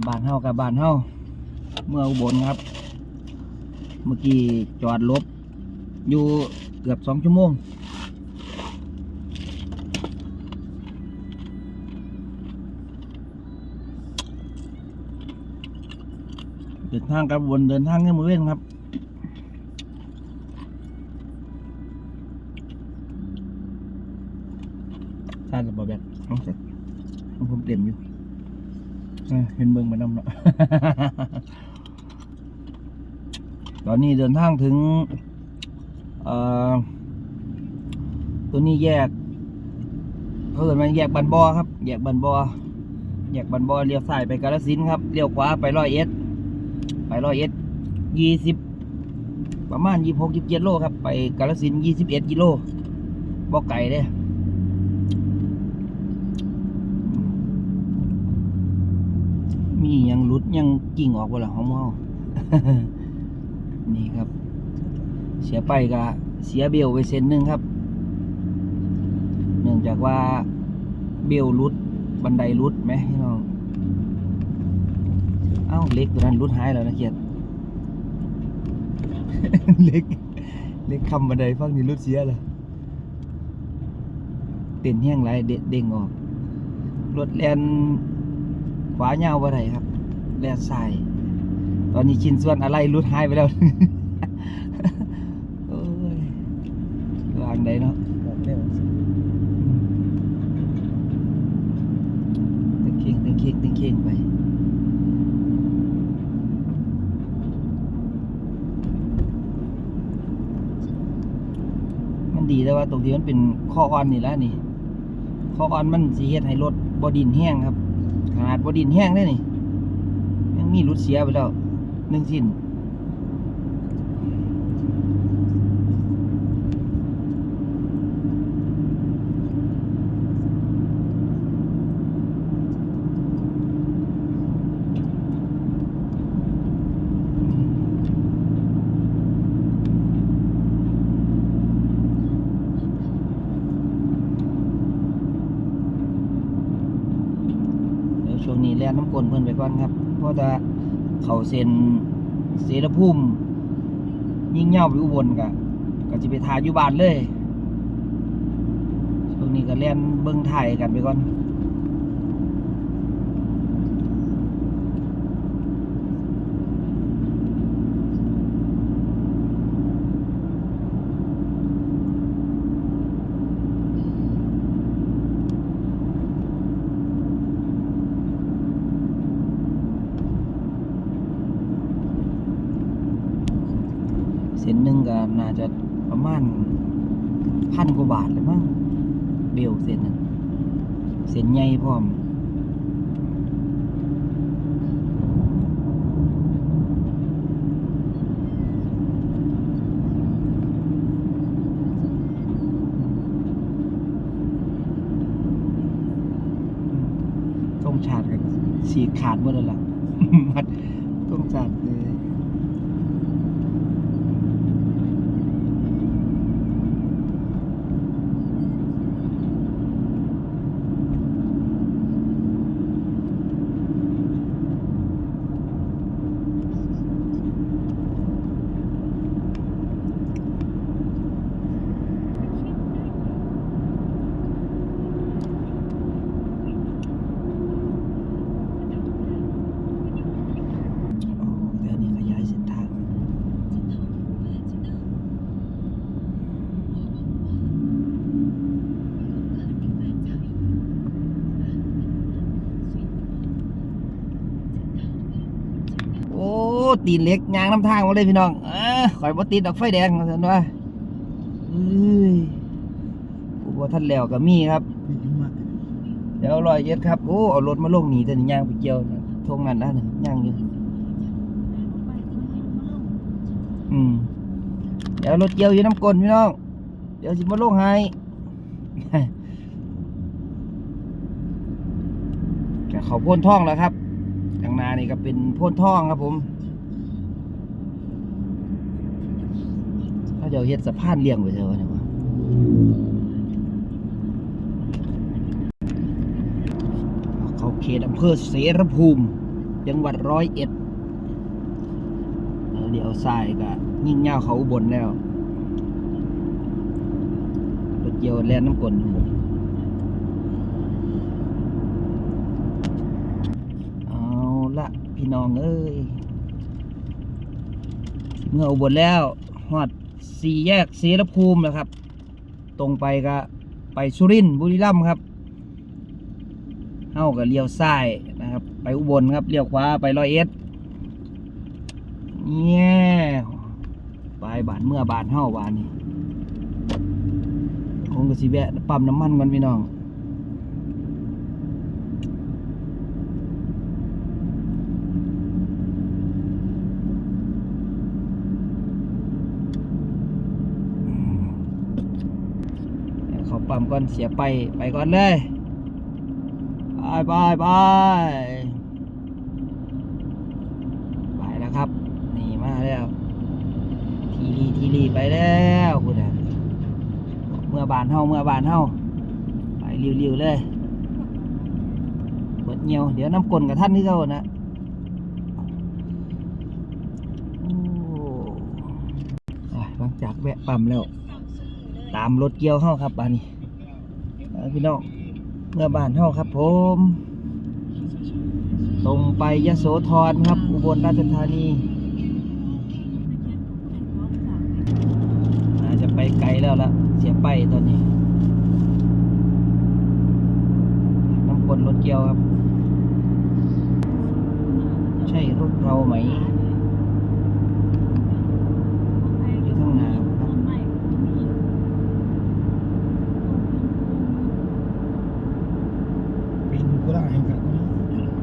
บบ้านเฮากับบ้านเฮาเมื่ออุบลครับ เมื่อกี้จอดรถอยู่เกือบสองชั่วโมงเดินทางกับวนเดินทางให้มือเว้นครับท่านกับบแบบน้องเสร็จผมเต็มอยู่ เห็นเบิ่งมานำเนาะตอนนี้เดินทางถึงตัวนี้แยกเขาเกิดมาแยกบันบอครับ แยกบันบอแยกบันบอเลี้ยวซ้ายไปกาฬสินครับเลี้ยวขวาไปร้อยเอ็ดไปร้อยเอ็ดยี่สิบประมาณยี่หกยี่เจ็ดโลครับ ไปกาฬสินยี่สิบเอ็ดกิโลบ่ไก่เด้ มียังหลุดยังกิ่งออกบ่ล่ะของเมานี่ครับ เสียไปก็เสียเบลไปเส้นหนึ่งครับ เนื่องจากว่าเบลรุดบันไดรุดไหมพี่น้อง เอ้าเล็กตัวนั้นรุดหายแล้วนะเกียรติเล็ก เล็กคำบันไดฟังนี่รุดเสียเลยเต้นแห้งไรเด็ดเด้งออกรถแลน วาเงาวบ่ได้ครับ แลนซ้ายตอนนี้ชิ้นส่วนอะไรรุดหายไปแล้วโอ้ยวางได้เนาะบอกเร็วตึงเข่งตึงเข่งตึงเข่งไปมันดีแต่ว่าตรงที่มันเป็นข้ออ่อนนี่แหละนี่ข้ออ่อนมันสีเฮ็ดให้รถบดินแห้งครับ ขนาดบดินแห้งได้นี่ยังมีรุดเสียไปแล้วหนึ่งสิ้น นี้แล่นน้ำกลนเพิ่นไปก่อนครับ เพราะจะเขาเซนเสรภูมิยิ่งเหย้าไปอุบลกะก็จะไปทาอยู่บ้านเลยช่วงนี้ก็เล่นเบิ่งไทยกันไปก่อน เส้นหนึ่งก็น่าจะประมาณพันกว่าบาทเลยมั้งเบลเส้นนั้นเส้นใหญ่พร้อมต้องชาดกันสีขาดหมดแล้วล่ะมัดต้องชาดเลย อ๋อแต่อันนี้ขยายเส้นทาง โอ้ ตีนเล็กยางน้ำทางมาเลยพี่น้องเออข่อยบ่ติดดอกไฟแดงสันว่าเอ้ยผู้บ่ท่านแล้วก็มีครับเดี๋ยวรอยเย็ดครับโอ้เอารถมาลงหนีแต่ยางไปเกี่ยวทงนั้นนะนี่ยางอยู่อืมเดี๋ยวรถเกี่ยวอยู่น้ำกลนพี่น้อง เดี๋ยวสิมาลงให้เขาพ่นท่องแล้วครับทางหนานี่ก็เป็นพ่นท่องครับผมถ้า เดี๋ยวเฮ็ดสะพานเลี่ยงไปเถอะเนี่ยวเขาเขตอำเภอเสรภูมิ จังหวัดร้อยเอ็ดเดี๋ยวซ้ายก็ยิ่งเง่าเขาบนแล้วรถเกี่ยวแล่นน้ำกลนเอาละพี่น้องเอ้ยเมื่ออุบลแล้วฮอด สี่แยกเสรภูมินะครับ ตรงไปก็ไปสุรินทร์บุรีรัมย์ครับเข้ากับเลี้ยวซ้ายนะครับ ไปอุบลครับเลี้ยวขวาไปร้อยเอ็ดเนี่ยไปบานเมื่อบานเฮ้าบานนี่คงก็สิแวะปั๊มน้ำมันกันพี่น้อง เขาปั๊มก่อนเสียไปไปก่อนเลยไปไปไปไปแล้วครับ นี่มาแล้ว ทีรีทีรีไปแล้วคุณอะเมื่อบานเฮาเมื่อบานเฮาไปเร็วๆเลยกดเงียวเดี๋ยวน้ำกลนกับท่านนี่เขานะหลังจากแวะปั๊มแล้ว ตามรถเกี่ยวเข้าครับบ้านนี้พี่น้องเมื่อบ้านเข้าครับ ผมตรงไปยะโสธรครับ อุบลราชธานีอาจจะไปไกลแล้วละเสียไปตอนนี้น้ำกลรถเกี่ยวครับ ใช่รถเราไหมอยู่ข้างหน้าครับ ปีนกุหลาบให้กับ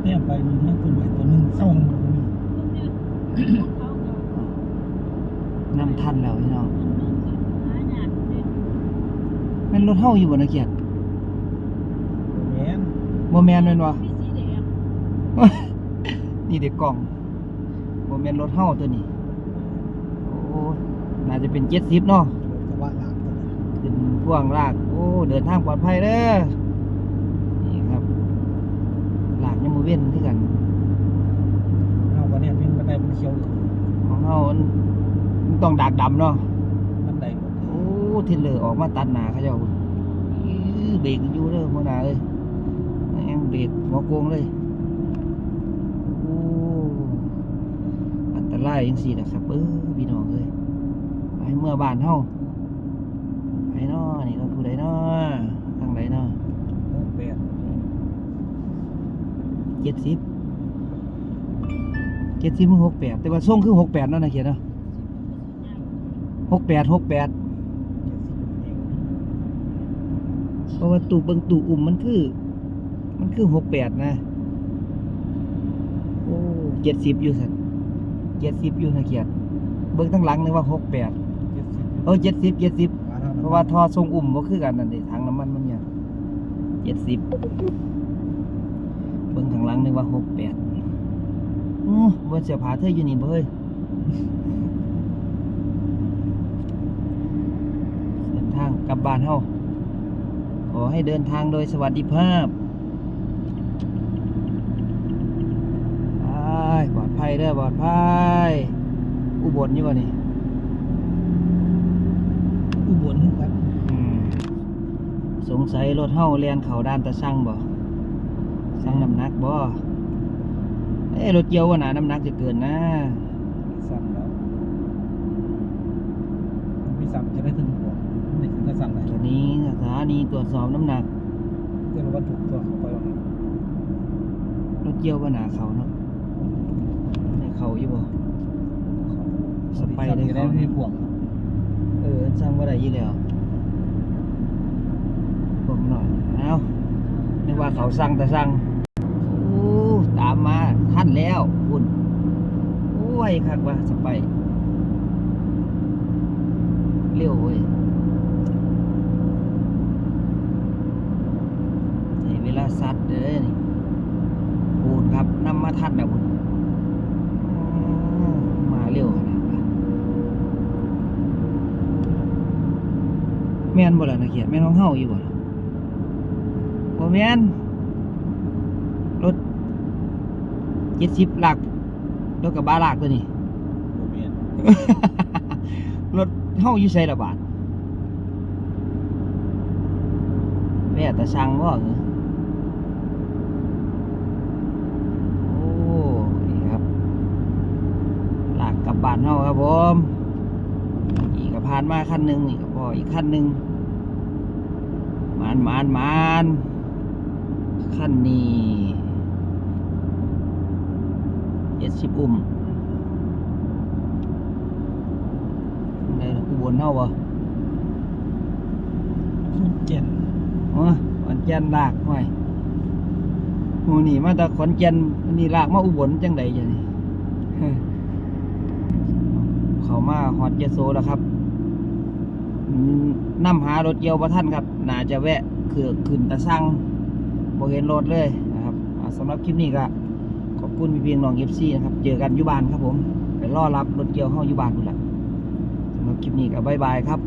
เนี่ยไปมีนะต้นไม้ต้นหนึงเศร้ามันมีนำทันแล้วพี่น้องแม่นรถเฮาอยู่บนนักเกียรติแม่นโมแมนแม่นวะนี่เด็กกล่องโมแมนรถเฮาตัวนี้โอ้น่าจะเป็นเจ็ดสิบเนาะรถกระบะหลังตัวนี้ขึ้นพ่วงลากโอ้เดินทางปลอดภัยเด้อ นี่ครับ ลากยัง มือเว้นที่กันเอาก็เนี่ยเป็นบันไดมันเขียวอยู่ของเฮามันมันต้องดากดำเนาะบันไดรถโอ้เทรลเลอร์ออกมาตัดหนาเขาเจ้าอื้อเบรกอยู่เด้อหัวหน้าเอ้ยแองเบรกหัวโกงเลยโอ้อันตรายจังซี่นะครับเออพี่น้องเอ้ยไปเมื่อบ้านเฮาไปเนาะนี่เราผู้ใดเนาะทางใดเนาะโอ้แปด เจ็ดสิบเจ็ดสิบหกแปดแต่ว่าส่งคือหกแปดนาะนะเขียนเนาะหกแปดหกแปดเพราะว่าตูเบิงตูอุ่มมันคือ มันคือหกแปดนะ โอ้เจ็ดสิบอยู่สันเจ็ดสิบอยู่นะเกียรติเบิงทั้งหลังนึกว่าหกแปดเออเจ็ดสิบเจ็ดสิบเพราะว่าทอทรงอุ่มก็คือกันนั่นเองทางน้ำมันมันเนี่ยเจ็ดสิบ บิ้งข้างหลังนึกว่าหกแปดอู้บนเสียผาเธออยู่นี่เบ้ยเดินทางกลับบ้านเฮาขอให้เดินทางโดยสวัสดิภาพไปปลอดภัยเด้อปลอดภัยอุบลอยู่บ่นี่อุบลครับอืมสงสัยรถเฮาเลียนเขาด้านตะสั่งบ่ สั่งน้ำหนักบ่เอ้ยรถเกี่ยวว่าน่ะน้ำหนักจะเกินนะสั่งแล้วมีสั่งจะได้ถึงหัวนี่คือจะสั่งไหนตอนนี้สถานีตรวจสอบน้ำหนักเกินวัตถุตัวเข้าไปว่ารถเกี่ยวว่าน่ะเขาเนาะในเขาอยู่บ่สไปสั่งได้จะได้เขาไม่เนาะห่วงเออสั่งว่าได้ยี่แล้วบอกหน่อยเอา นึกว่าเขาสั่งแต่สั่งโอ้ตามมาทันแล้วคุณโอ้ยคักว่าสไปเร็วเว้ยเวลาซัดเด้อนี่พูดครับนำมาทัดนะคุณมาเร็วขนาดนั้นแม่นบ่ล่ะนะเขียนแม่นของเฮาอยู่บ่ แม่นรถเจ็ดสิบหลักรถกระบะหลักตัวนี้โมเมนรถเฮาอยู่ใส่ละบาทแม่แต่ช่างว่าเหรอโอ้นี่ครับ หลักกลับบ้านเฮาครับผมอีกก็ผ่านมาคันหนึ่งนี่ก็พออีกคันหนึ่งมานมานมานคัน นี้เจ็ดสิบอุ้มในอุบลเฮาบ่คนเจ็ดโอ้ขอนแก่นลากห้อยหมู่นี่มาแต่ขอนแก่นนี่ลากมาอุบลจังไดจ้ะนี่เข้ามาฮอดยะโสแล้วครับอืมนำหารถเกี่ยวบ่ทันครับน่าจะแวะคือขึ้นตะสั่ง บ่เห็นรถเลยนะครับสำหรับคลิปนี้ก็ขอบคุณพี่เพียงน้องเอฟซีนะครับ เจอกันยุบานครับผม ไปรอรับรถเกี่ยวเฮาอยู่บ้านพุ่นล่ะสำหรับคลิปนี้ก็บ๊ายบายครับ